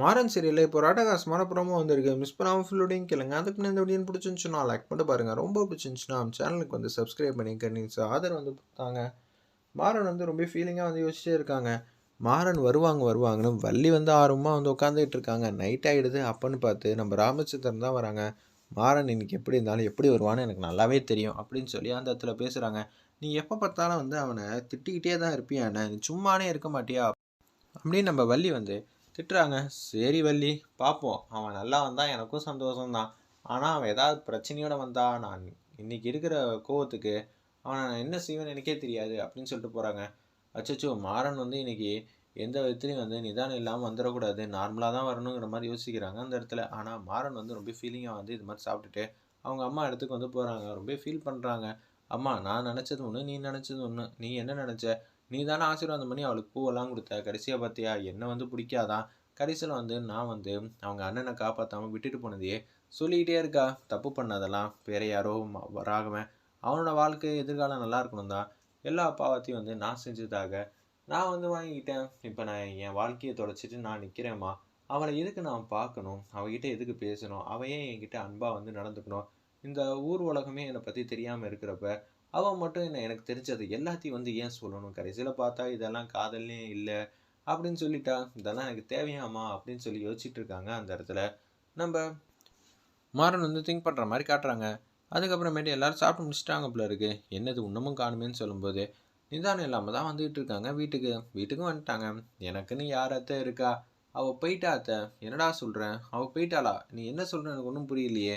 மாறன் சீரியலில் இப்போ ஒரு ப்ரோமோ வந்திருக்கு. மிஸ் பண்ணாம ஃபுல்லோடையும் கேளுங்க. அதுக்கு இந்த வீடியோ பிடிச்சிருந்துச்சுன்னா லைக் பண்ணிட்டு பாருங்கள் ரொம்ப பிடிச்சிருந்துச்சுன்னா நம்ம சேனலுக்கு வந்து சப்ஸ்கிரைப் பண்ணிக்க நீங்க ஆதரவு வந்து கொடுத்தாங்க. மாறன் வந்து ரொம்ப ஃபீலிங்காக வந்து யோசிச்சே இருக்காங்க. மாறன் வருவாங்க வருவாங்கன்னு வள்ளி வந்து ஆர்வமாக வந்து உட்காந்துக்கிட்டு இருக்காங்க. நைட் ஆகிடுது அப்பன்னு பார்த்து நம்ம ராமச்சந்திரன் தான் வராங்க. மாறன் இன்னைக்கு எப்படி இருந்தாலும் எப்படி வருவான்னு எனக்கு நல்லாவே தெரியும் அப்படின்னு சொல்லி அந்த இடத்துல பேசுகிறாங்க. நீ எப்போ பார்த்தாலும் வந்து அவனை திட்டிக்கிட்டே தான் இருப்பியா நீ சும்மானே இருக்க மாட்டியா அப்படின்னு நம்ம வள்ளி வந்து திட்டுறாங்க. சரி வள்ளி பார்ப்போம் அவன் நல்லா வந்தால் எனக்கும் சந்தோஷம்தான். ஆனால் அவன் ஏதாவது பிரச்சனையோடு வந்தா நான் இன்னைக்கு இருக்கிற கோவத்துக்கு அவனை நான் என்ன செய்வேன்னு எனக்கே தெரியாது அப்படின்னு சொல்லிட்டு போகிறாங்க அச்சச்சோ மாறன் வந்து இன்றைக்கி எந்த விதத்துலையும் வந்து நிதானம் இல்லாமல் வந்துடக்கூடாது. நார்மலாக தான் வரணுங்கிற மாதிரி யோசிக்கிறாங்க அந்த இடத்துல. ஆனால் மாறன் வந்து ரொம்ப ஃபீலிங்காக வந்து இது மாதிரி சாப்பிட்டுட்டு அவங்க அம்மா இடத்துக்கு வந்து போகிறாங்க ரொம்ப ஃபீல் பண்ணுறாங்க அம்மா நான் நினச்சது ஒன்று நீ நினச்சது ஒன்று நீ என்ன நினச்ச? நீ தானே ஆசீர்வாதம் பண்ணி அவளுக்கு பூவெல்லாம் கொடுத்த. கடைசியாக பார்த்தியா என்னை வந்து பிடிக்காதான் கடைசியில் வந்து நான் வந்து அவங்க அண்ணனை காப்பாற்றாமல் விட்டுட்டு போனதையே சொல்லிக்கிட்டே இருக்கா. தப்பு பண்ணதெல்லாம் வேற யாரோ ராகவன் அவனோட வாழ்க்கை எதிர்காலம் நல்லா இருக்கணும் தான். எல்லா பாவத்தையும் வந்து நான் செஞ்சதாக நான் வந்து வாங்கிக்கிட்டேன். இப்போ நான் என் வாழ்க்கையை தொலைச்சிட்டு நான் நிற்கிறேம்மா அவளை எதுக்கு நான் பார்க்கணும்? அவகிட்ட எதுக்கு பேசணும்? அவன் ஏன் என்கிட்ட அன்பாக வந்து நடந்துக்கணும்? இந்த ஊர் உலகமே என்னை பற்றி தெரியாமல் இருக்கிறப்ப அவன் மட்டும் என்ன எனக்கு தெரிஞ்சது எல்லாத்தையும் வந்து ஏன் சொல்லணும்? கடைசியில் பார்த்தா இதெல்லாம் காதல்னே இல்லை அப்படின்னு சொல்லிட்டா இதெல்லாம் எனக்கு தேவையாமா அப்படின்னு சொல்லி யோசிச்சுட்டு இருக்காங்க அந்த இடத்துல. நம்ம மாறன் வந்து திங்க் பண்ணுற மாதிரி காட்டுறாங்க. அதுக்கப்புறமேட்டு எல்லாரும் சாப்பிட்டு முடிச்சிட்டாங்க போல இருக்கு. என்னது இன்னமும் காணுமேன்னு சொல்லும்போது நிதானம் இல்லாமல் தான் வந்துகிட்டு இருக்காங்க வீட்டுக்கு. வீட்டுக்கும் வந்துட்டாங்க. எனக்குன்னு யார் அத்தை இருக்கா? அவள் போயிட்டா அத்தை. என்னடா சொல்கிறேன் அவள் போயிட்டாளா? நீ என்ன சொல்கிற எனக்கு ஒன்றும் புரியலையே.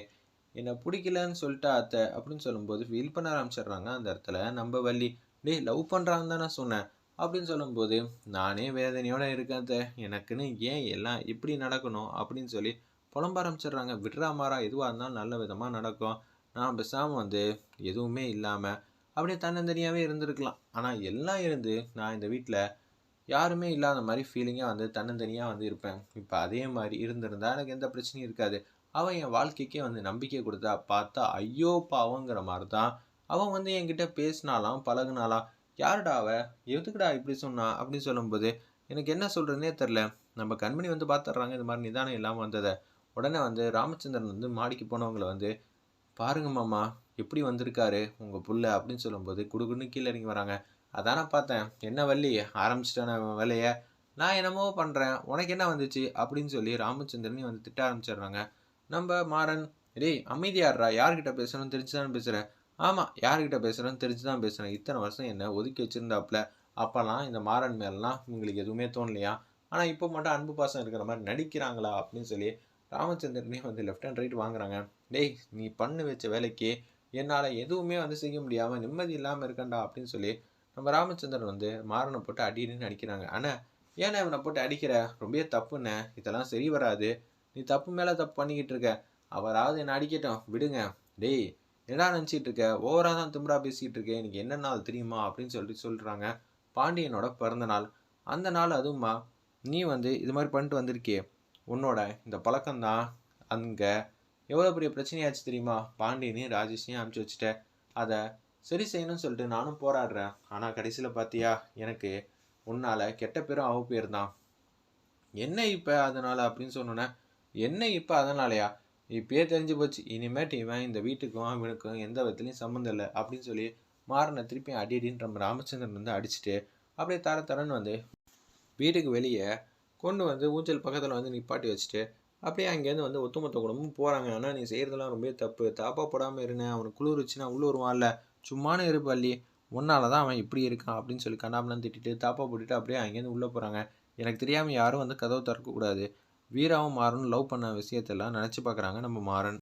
என்னை பிடிக்கலன்னு சொல்லிட்டு அத்தை அப்படின்னு சொல்லும்போது ஃபீல் பண்ண ஆரம்பிச்சிடுறாங்க அந்த இடத்துல. நம்ம வள்ளி டேய் லவ் பண்ணுறான்னு தான் நான் சொன்னேன். அப்படின்னு சொல்லும்போது நானே வேதனையோடு இருக்கேன் அத்தை. எனக்குன்னு ஏன் எல்லாம் இப்படி நடக்கணும்? அப்படின்னு சொல்லி புலம்ப ஆரம்பிச்சிடுறாங்க. விடுறா மாறா எதுவாக இருந்தாலும் நல்ல விதமாக நடக்கும். நான் பேசாமல் வந்து எதுவுமே இல்லாமல் அப்படியே தன்னந்தனியாகவே இருந்திருக்கலாம். ஆனால் எல்லாம் இருந்து நான் இந்த வீட்டில் யாருமே இல்லாத மாதிரி ஃபீலிங்காக வந்து தன்னந்தனியாக வந்து இருப்பேன். இப்போ அதே மாதிரி இருந்திருந்தால் எனக்கு எந்த பிரச்சனையும் இருக்காது. அவன் என் வாழ்க்கைக்கே வந்து நம்பிக்கை கொடுத்தா பார்த்தா ஐயோ பாவங்கிற மாதிரி தான் அவன் வந்து என்கிட்ட பேசினாலாம் பழகுனாலாம். யாருடா அவ? எதுக்குடா இப்படி சொன்னா? அப்படின்னு சொல்லும்போது எனக்கு என்ன சொல்கிறதுனே தெரில நம்ம கண்மணி வந்து பார்த்துட்றாங்க இந்த மாதிரி நிதானம் இல்லாமல் வந்ததை. உடனே வந்து ராமச்சந்திரன் வந்து மாடிக்கு போனவங்களை வந்து பாருங்க மாமா எப்படி வந்திருக்காரு உங்கள் புள்ள? அப்படின்னு சொல்லும்போது குடுகுன்னு கீழே இறங்கி வராங்க. அதானே பார்த்தேன். என்ன வள்ளி? ஆரம்பிச்சிட்டான வேலையை? நான் என்னமோ பண்ணுறேன் உனக்கு என்ன வந்துச்சு? அப்படின்னு சொல்லி ராமச்சந்திரனையும் வந்து திட்ட ஆரம்பிச்சிடுறாங்க. நம்ம மாறன் டேய் அமைதியாடுறா யார்கிட்ட பேசுகிறோம் தெரிஞ்சு தான் பேசுகிறேன் ஆமாம் யார்கிட்ட பேசுகிறோம் தெரிஞ்சு தான் பேசுகிறேன் இத்தனை வருஷம் என்ன ஒதுக்கி வச்சுருந்தாப்புல. அப்போல்லாம் இந்த மாறன் மேலாம் உங்களுக்கு எதுவுமே தோணலையா? ஆனால் இப்போ மட்டும் அன்பு பாசம் இருக்கிற மாதிரி நடிக்கிறாங்களா? அப்படின்னு சொல்லி ராமச்சந்திரனே வந்து லெஃப்ட் அண்ட் ரைட் வாங்குறாங்க. டேய் நீ பண்ணு வச்ச வேலைக்கு என்னால் எதுவுமே வந்து செய்ய முடியாமல் நிம்மதி இல்லாமல் இருக்கண்டா அப்படின்னு சொல்லி நம்ம ராமச்சந்திரன் வந்து மாறனை போட்டு அடின்னு அடிக்கிறாங்க ஆனால் ஏன்னா இவனை போட்டு அடிக்கிற? ரொம்ப தப்புண்ணே. இதெல்லாம் சரி வராது. நீ தப்பு மேலே தப்பு பண்ணிக்கிட்டு இருக்க அவராவது என்னை அடிக்கட்டும். விடுங்க. டேய் என்னடா நினச்சிட்டு இருக்க ஓவராக தான் திம்பரா பேசிக்கிட்டு இருக்கேன் எனக்கு என்ன நாள் தெரியுமா? அப்படின்னு சொல்லிட்டு சொல்கிறாங்க பாண்டியனோட பிறந்த நாள். அந்த நாள் அதுவும்மா நீ வந்து இது மாதிரி பண்ணிட்டு வந்திருக்கே உன்னோட இந்த பழக்கம்தான். அங்கே எவ்வளோ பெரிய பிரச்சனையாச்சு தெரியுமா? பாண்டியனையும் ராஜேஷையும் அனுப்பிச்சி வச்சுட்டேன் அதை சரி செய்யணும்னு சொல்லிட்டு நானும் போராடுறேன். ஆனால் கடைசியில் பார்த்தியா எனக்கு உன்னால் கெட்ட பேரும் அவ பேர் தான் என்ன இப்போ அதனால் அப்படின்னு சொன்னோன்னே என்ன இப்போ அதனாலயா? இப்பயே தெரிஞ்சு போச்சு. இனிமேட்டு இவன் இந்த வீட்டுக்கும் அவனுக்கும் எந்த விதத்துலையும் சம்மந்தம் இல்லை அப்படின்னு சொல்லி மாறின திருப்பி அடி அடின்னு நம்ம ராமச்சந்திரன் வந்து அடிச்சுட்டு அப்படியே தர தரன்னு வந்து வீட்டுக்கு வெளியே கொண்டு வந்து ஊஞ்சல் பக்கத்தில் வந்து நிப்பாட்டி வச்சுட்டு அப்படியே அங்கேருந்து வந்து ஒத்துமொத்த குடும்பமும் போகிறாங்க ஆனால் நீ செய்கிறதெல்லாம் ரொம்ப தப்பு. தாப்பா போடாமல் இருந்தேன் அவனுக்கு குளிர்ச்சுன்னா உள்ளே வருவான்ல சும்மானு இருப்பள்ளி உன்னால தான் அவன் இப்படி இருக்கான் அப்படின்னு சொல்லி கண்ணாமலாம் திட்டிட்டு தாப்பா போட்டுட்டு அப்படியே அங்கேருந்து உள்ளே போகிறாங்க எனக்கு தெரியாமல் யாரும் வந்து கதவு திறக்கக்கூடாது. வீராவும் மாறனும் லவ் பண்ண விஷயத்தெல்லாம் நினச்சி பார்க்குறாங்க. நம்ம மாறன்